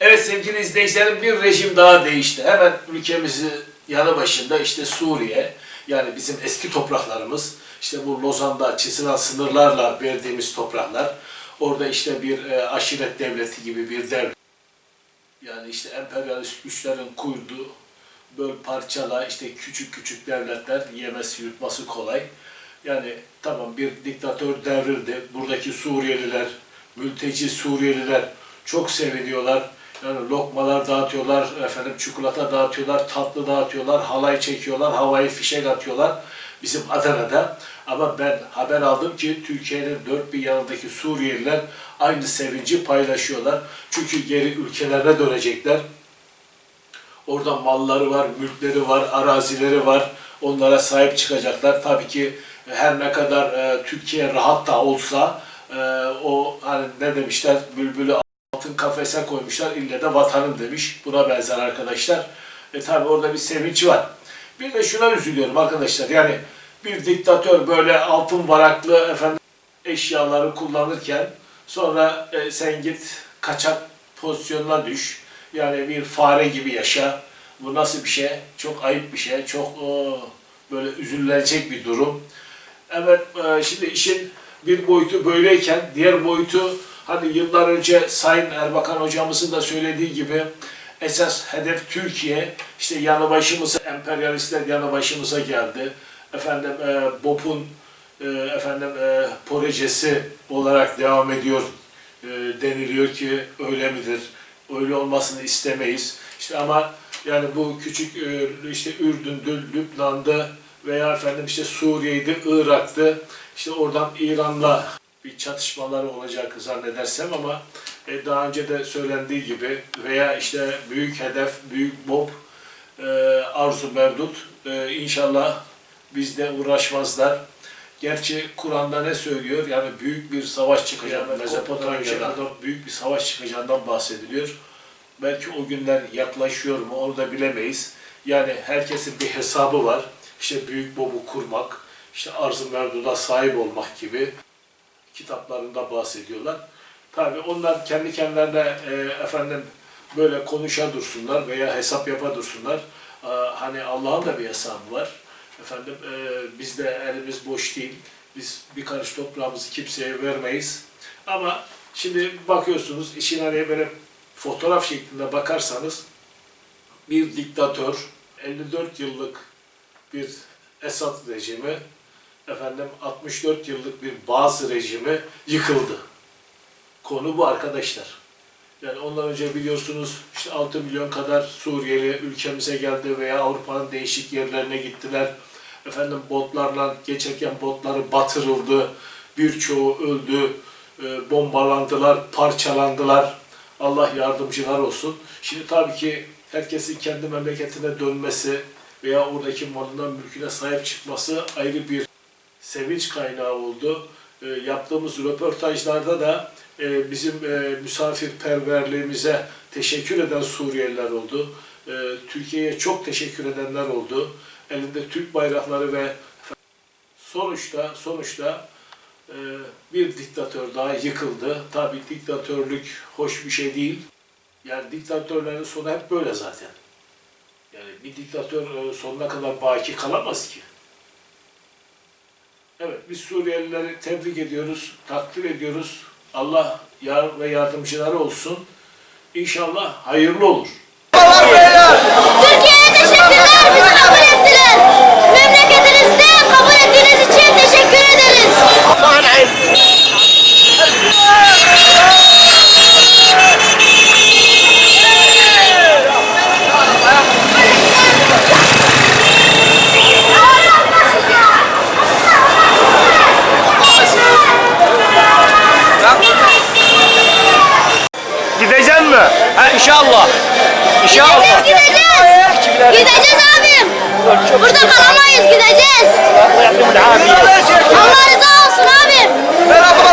Evet sevgili izleyicilerim bir rejim daha değişti. Hemen ülkemizi yanı başında işte Suriye yani bizim eski topraklarımız işte bu Lozan'da çizilen sınırlarla verdiğimiz topraklar orada işte bir e, aşiret devleti gibi bir devlet yani işte emperyalist güçlerin kurduğu böl parçala işte küçük küçük devletler yemesi yutması kolay. Yani tamam bir diktatör devrildi. Buradaki Suriyeliler, mülteci Suriyeliler çok seviniyorlar. Yani lokmalar dağıtıyorlar, efendim çikolata dağıtıyorlar, tatlı dağıtıyorlar, halay çekiyorlar, havai fişek atıyorlar bizim Adana'da. Ama ben haber aldım ki Türkiye'nin dört bir yanındaki Suriyeliler aynı sevinci paylaşıyorlar. Çünkü geri ülkelerine dönecekler. Orada malları var, mülkleri var, arazileri var. Onlara sahip çıkacaklar. Tabii ki her ne kadar e, Türkiye rahat da olsa e, o hani ne demişler bülbülü altın kafese koymuşlar ille de vatanım demiş. Buna benzer arkadaşlar. E tabii orada bir sevinç var. Bir de şuna üzülüyorum arkadaşlar. Yani bir diktatör böyle altın varaklı efendim eşyaları kullanırken sonra e, sen git kaçak pozisyonuna düş. Yani bir fare gibi yaşa. Bu nasıl bir şey? Çok ayıp bir şey. Çok o, böyle üzülecek bir durum. Evet e, şimdi işin bir boyutu böyleyken diğer boyutu hani yıllar önce Sayın Erbakan hocamızın da söylediği gibi esas hedef Türkiye. İşte yanı başımıza emperyalistler yanı başımıza geldi. Efendim e, BOP'un e, efendim e, projesi olarak devam ediyor e, deniliyor ki öyle midir? Öyle olmasını istemeyiz. İşte ama yani bu küçük e, işte Ürdün'dü, Lübnan'da veya efendim işte Suriye'ydi, Irak'tı. İşte oradan İran'la bir çatışmaları olacak zannedersem ama e, daha önce de söylendiği gibi veya işte büyük hedef, büyük bob, e, arzu mevdut. E, inşallah bizde uğraşmazlar. Gerçi Kur'an'da ne söylüyor? Yani büyük bir savaş çıkacağından, Mezopotamya'da büyük bir savaş çıkacağından bahsediliyor. Belki o günler yaklaşıyor mu onu da bilemeyiz. Yani herkesin bir hesabı var. İşte büyük bobu kurmak, işte arz-ı mevduda sahip olmak gibi kitaplarında bahsediyorlar. Tabi onlar kendi kendilerine e, efendim böyle konuşa dursunlar veya hesap yapa dursunlar. E, hani Allah'ın da bir hesabı var. Efendim e, biz de elimiz boş değil. Biz bir karış toprağımızı kimseye vermeyiz. Ama şimdi bakıyorsunuz işin hani böyle fotoğraf şeklinde bakarsanız bir diktatör 54 yıllık bir Esad rejimi efendim 64 yıllık bir bazı rejimi yıkıldı. Konu bu arkadaşlar. Yani ondan önce biliyorsunuz işte 6 milyon kadar Suriyeli ülkemize geldi veya Avrupa'nın değişik yerlerine gittiler. Efendim botlarla geçerken botları batırıldı. Birçoğu öldü. e, Bombalandılar, parçalandılar. Allah yardımcılar olsun. Şimdi tabii ki herkesin kendi memleketine dönmesi veya oradaki malından mülküne sahip çıkması ayrı bir sevinç kaynağı oldu. E, yaptığımız röportajlarda da e, bizim e, misafirperverliğimize teşekkür eden Suriyeliler oldu. E, Türkiye'ye çok teşekkür edenler oldu. Elinde Türk bayrakları ve sonuçta sonuçta e, bir diktatör daha yıkıldı. Tabii diktatörlük hoş bir şey değil. Yani diktatörlerin sonu hep böyle zaten. Yani bir diktatör e, sonuna kadar baki kalamaz ki. Evet, biz Suriyelileri tebrik ediyoruz, takdir ediyoruz. Allah yar ve yardımcıları olsun. İnşallah hayırlı olur. Türkiye'ye İnşallah. İnşallah. Gideceğiz gideceğiz. Gideceğiz abim. Burada kalamayız gideceğiz. Allah rızası olsun abim. Merhaba.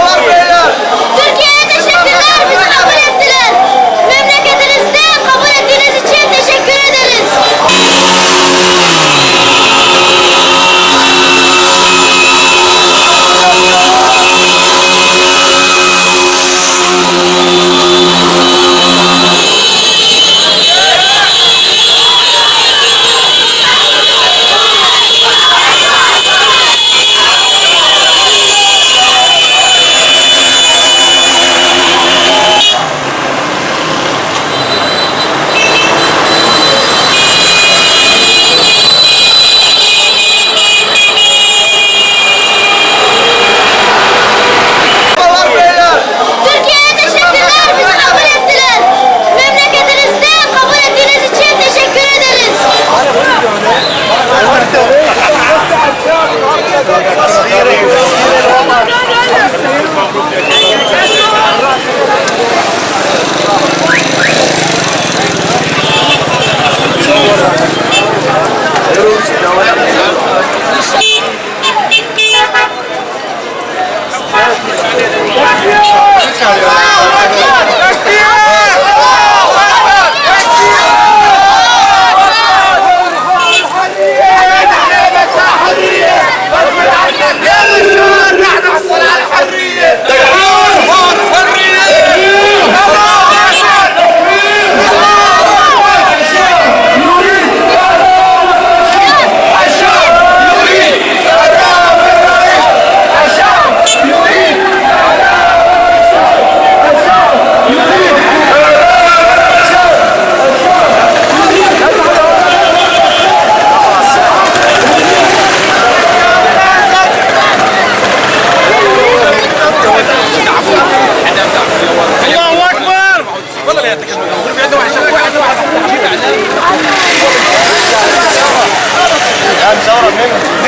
ಸಾವಿರ ಮೇಲೆ